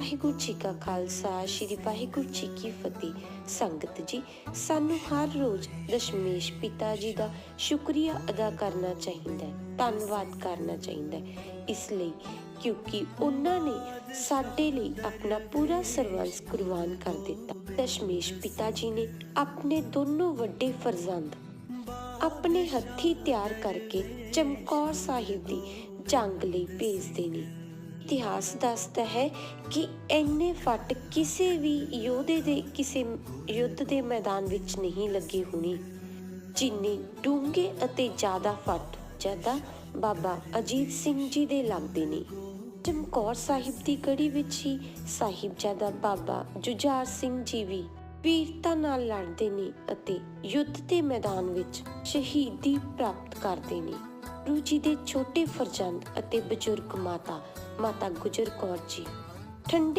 ਵਾਹਿਗੁਰੂ ਜੀ ਕਾ ਖਾਲਸਾ, ਸ੍ਰੀ ਵਾਹਿਗੁਰੂ ਜੀ ਕੀ ਫਤਿਹ। ਸੰਗਤ ਜੀ, ਸਾਨੂੰ ਹਰ ਰੋਜ਼ ਦਸ਼ਮੇਸ਼ ਪਿਤਾ ਜੀ ਦਾ ਸ਼ੁਕਰੀਆ ਅਦਾ ਕਰਨਾ ਚਾਹੀਦਾ ਹੈ, ਧੰਨਵਾਦ ਕਰਨਾ ਚਾਹੀਦਾ ਹੈ। ਇਸ ਲਈ ਕਿਉਂਕਿ ਉਹਨਾਂ ਨੇ ਸਾਡੇ ਲਈ ਆਪਣਾ ਪੂਰਾ ਸਰਵੰਸ ਕੁਰਬਾਨ ਕਰ ਦਿੱਤਾ। ਦਸ਼ਮੇਸ਼ ਪਿਤਾ ਜੀ ਨੇ ਆਪਣੇ ਦੋਨੋਂ ਵੱਡੇ ਫਰਜ਼ੰਦ ਆਪਣੇ ਹੱਥੀ ਤਿਆਰ ਕਰਕੇ ਚਮਕੌਰ ਸਾਹਿਬ ਦੀ ਜੰਗ ਲਈ ਭੇਜਦੇ ਨੇ। ਇਤਿਹਾਸ ਦੱਸਦਾ ਹੈ ਕਿ ਇੰਨੇ ਫੱਟ ਕਿਸੇ ਵੀ ਯੋਧੇ ਦੇ, ਕਿਸੇ ਯੁੱਧ ਦੇ ਮੈਦਾਨ ਵਿੱਚ ਨਹੀਂ ਲੱਗੇ ਹੋਣੇ। ਜਿੰਨੇ ਡੂੰਘੇ ਅਤੇ ਜ਼ਿਆਦਾ ਫੱਟ ਜ਼ਿਆਦਾ ਬਾਬਾ ਅਜੀਤ ਸਿੰਘ ਜੀ ਦੇ ਲੱਗਦੇ ਨੇ। ਚਮਕੌਰ ਸਾਹਿਬ ਦੀ ਗੜੀ ਵਿੱਚ ਹੀ ਸਾਹਿਬਜ਼ਾਦਾ ਬਾਬਾ ਜੁਝਾਰ ਸਿੰਘ ਜੀ ਵੀ ਵੀਰਤਾ ਨਾਲ ਲੜਦੇ ਨੇ ਅਤੇ ਯੁੱਧ ਦੇ ਮੈਦਾਨ ਵਿੱਚ ਸ਼ਹੀਦੀ ਪ੍ਰਾਪਤ ਕਰਦੇ ਨੇ। ਗੁਰੂ ਜੀ ਦੇ ਛੋਟੇ ਫਰਜ਼ੰਦ ਅਤੇ ਬਜ਼ੁਰਗ ਮਾਤਾ ਮਾਤਾ ਗੁਜਰ ਕੌਰ ਜੀ। ਠੰਡੇ